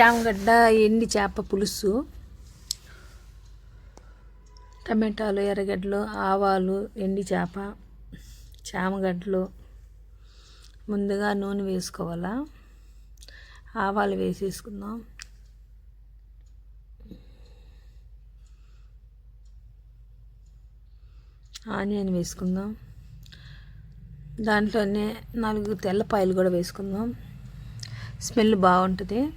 చామగడ్డ ఎండి చేప పులుసు టమాటాలు ఎర్రగడ్డలు ఆవాలు ఎండి చేప చామగడ్డలు. ముందుగా నూనె వేసుకోవాలా? ఆవాలు వేసేసుకుందాం. ఆనియన్ వేసుకుందాం. దాంట్లోనే నాలుగు తెల్లపాయలు కూడా వేసుకుందాం. స్మెల్ బాగుంటుంది.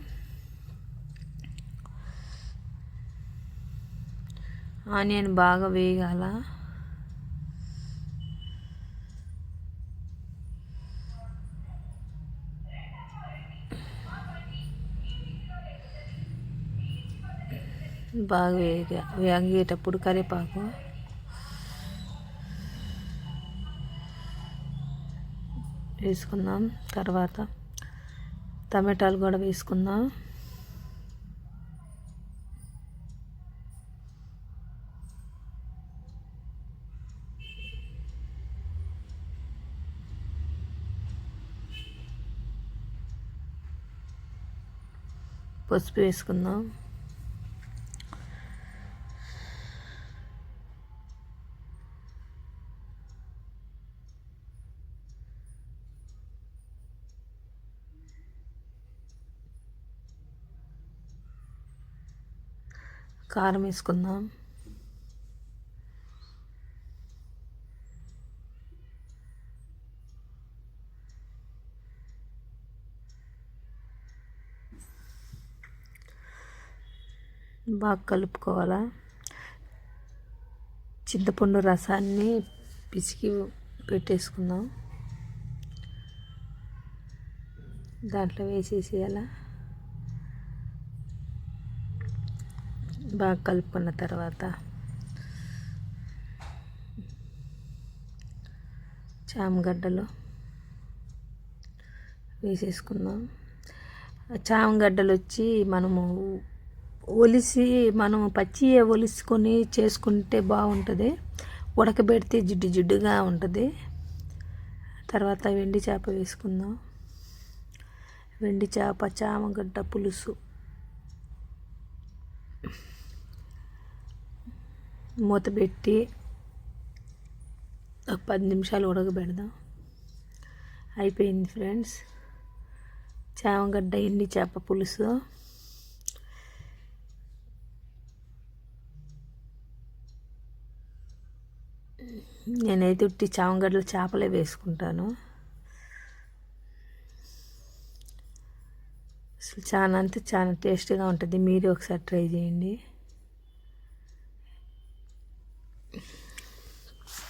ఆనియన్ బాగా వేగాల. బాగా వేగా వేగేటప్పుడు కరివేపాకు. వేసుకుందాం తర్వాత టమాటాలు కూడా వేసుకుందాం. పసుపు వేసుకుందాం. కారం వేసుకుందాం. బాగా కలుపుకోవాలా? చింతపండు రసాన్ని పిసికి పెట్టేసుకుందాం. దాంట్లో వేసేసేయాల? బాగా కలుపుకున్న తర్వాత చామగడ్డలు వేసేసుకుందాం. చామగడ్డలు వచ్చి మనము ఒలిసి మనం పచ్చి ఒలుసుకొని చేసుకుంటే బాగుంటుంది. ఉడకబెడితే జిడ్డు జిడ్డుగా ఉంటుంది. తర్వాత వెండి చేప వేసుకుందాం. వెండి చేప చామగడ్డ పులుసు. మూత పెట్టి ఒక పది నిమిషాలు ఉడకబెడదాం. అయిపోయింది ఫ్రెండ్స్. చామగడ్డ ఎండి చేప పులుసు. నేనైతే ఉట్టి చావంగడ్డలు చేపలే వేసుకుంటాను. అసలు చాలా అంటే చాలా టేస్ట్గా ఉంటుంది. మీరు ఒకసారి ట్రై చేయండి.